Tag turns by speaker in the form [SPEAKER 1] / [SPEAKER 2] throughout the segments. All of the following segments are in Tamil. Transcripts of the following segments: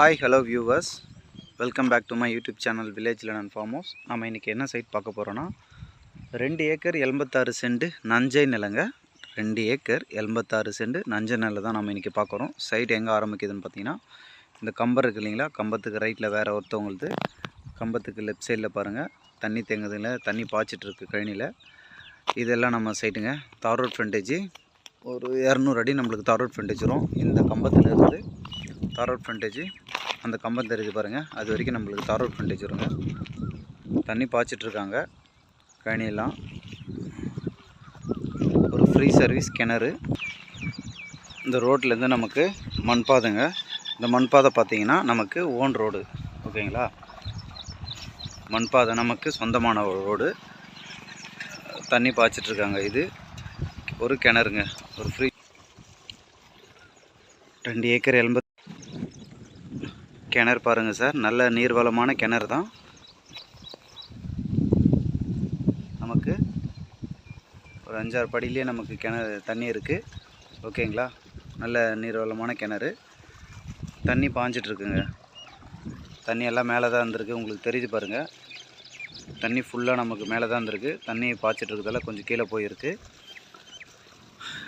[SPEAKER 1] Hi hello viewers welcome back to my YouTube channel வில்லேஜில் நான் ஃபார்ம் ஹவுஸ் நம்ம இன்றைக்கி என்ன சைட் பார்க்க போகிறோன்னா ரெண்டு ஏக்கர் எண்பத்தாறு சென்ட் நஞ்சை நிலங்க. ரெண்டு ஏக்கர் எண்பத்தாறு சென்ட் நஞ்சை நிலை தான் நம்ம இன்றைக்கி பார்க்குறோம் சைட் எங்கே ஆரம்பிக்குதுன்னு பார்த்தீங்கன்னா இந்த கம்பம் இருக்குது இல்லைங்களா? கம்பத்துக்கு ரைட்டில் வேறு ஒருத்தவங்களுது. கம்பத்துக்கு லெஃப்ட் சைடில் பாருங்கள் தண்ணி தேங்குதுல தண்ணி பாய்ச்சிட்ருக்கு கழனியில். இதெல்லாம் நம்ம சைட்டுங்க தார் ரோட் ஃப்ரண்டேஜி ஒரு இரநூறு அடி நம்மளுக்கு தார் ரோட் ஃப்ரண்டேஜ் வரும். இந்த கம்பத்தில் இருந்து தார் ரோட் ஃப்ரண்டேஜ் அந்த கம்பம் தெரியுது பாருங்கள் அது வரைக்கும் நம்மளுக்கு தார் ரோட் ஃப்ரண்டேஜ் வருங்க. தண்ணி பாய்ச்சிட்ருக்காங்க. கழனியெல்லாம். ஒரு ஃப்ரீ சர்வீஸ் கிணறு. இந்த ரோட்லேருந்து நமக்கு மண்பாதைங்க இந்த மண்பாதை பார்த்தீங்கன்னா நமக்கு ஓன் ரோடு ஓகேங்களா? மண்பாதை நமக்கு சொந்தமான ஒரு ரோடு தண்ணி பாய்ச்சிட்ருக்காங்க. இது ஒரு கிணறுங்க. ஒரு ஃப்ரீ ரெண்டு ஏக்கர் எண்பத் கிணறு பாருங்கள் சார். நல்ல நீர்வளமான கிணறு தான். நமக்கு ஒரு அஞ்சாறு படியிலே நமக்கு கிணறு தண்ணி இருக்குது ஓகேங்களா? நல்ல நீர்வளமான கிணறு. தண்ணி பாஞ்சிட்ருக்குங்க. தண்ணி எல்லாம் மேலே தான் இருந்திருக்கு உங்களுக்கு தெரியுது பாருங்கள் தண்ணி ஃபுல்லாக நமக்கு மேலே தான் இருந்திருக்கு தண்ணி பாய்ச்சிட்டு இருக்கிறதால கொஞ்சம் கீழே போயிருக்கு.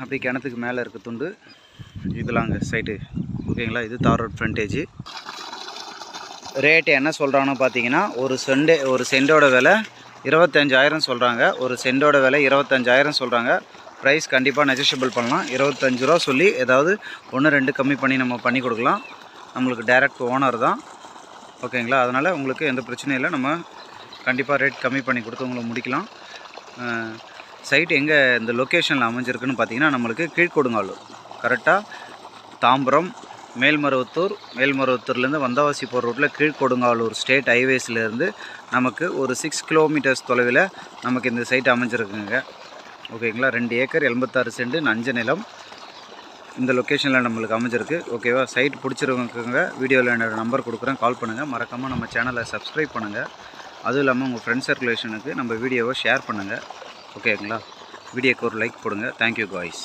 [SPEAKER 1] அப்படி கிணத்துக்கு மேலே இருக்க துண்டு இதெல்லாங்க சைட்டு ஓகேங்களா? இது தார் ரோட் ஃப்ரண்டேஜ் ரேட்டு என்ன சொல்கிறான்னு பார்த்தீங்கன்னா ஒரு செண்டு ஒரு செண்டோட விலை இருபத்தஞ்சாயிரம் சொல்கிறாங்க ஒரு செண்டோட விலை இருபத்தஞ்சாயிரம் சொல்கிறாங்க ப்ரைஸ் கண்டிப்பாக நெஜிஷபிள் பண்ணலாம். இருபத்தஞ்சு ரூபா சொல்லி ஏதாவது ஒன்று ரெண்டு கம்மி பண்ணி நம்ம பண்ணி கொடுக்கலாம். நம்மளுக்கு டைரக்ட் ஓனர் தான். ஓகேங்களா அதனால் உங்களுக்கு எந்த பிரச்சனையும் இல்லை. நம்ம கண்டிப்பாக ரேட் கம்மி பண்ணி கொடுத்து உங்களை முடிக்கலாம். சைட் எங்கே இந்த லொக்கேஷனில் அமைஞ்சிருக்குன்னு பார்த்தீங்கன்னா நம்மளுக்கு கீழ்கொடுங்காலூர். கரெக்டாக தாம்பரம் மேல்மருவத்தூர் மேல்மருவத்தூர்லேருந்து வந்தவாசி போகிற ரூட்டில் கீழ்கொடுங்காலூர் ஸ்டேட் ஹைவேஸ்லேருந்து நமக்கு ஒரு சிக்ஸ் கிலோமீட்டர்ஸ் தொலைவில் நமக்கு இந்த சைட் அமைஞ்சிருக்குங்க. ஓகேங்களா? ரெண்டு ஏக்கர் எண்பத்தாறு சென்ட் நஞ்ச நிலம் இந்த லொக்கேஷனில் நம்மளுக்கு அமைஞ்சிருக்கு. ஓகேவா? சைட் பிடிச்சிருக்கவங்க வீடியோவில் என்னோடய நம்பர் கொடுக்குறேன். கால் பண்ணுங்கள் மறக்காமல் நம்ம சேனலை சப்ஸ்கிரைப் பண்ணுங்கள் அதுவும் இல்லாமல் உங்கள் ஃப்ரெண்ட்ஸ் சர்க்குலேஷனுக்கு நம்ம வீடியோவை ஷேர் பண்ணுங்கள் ஓகேங்களா? வீடியோக்கு ஒரு லைக் போடுங்க. Thank you guys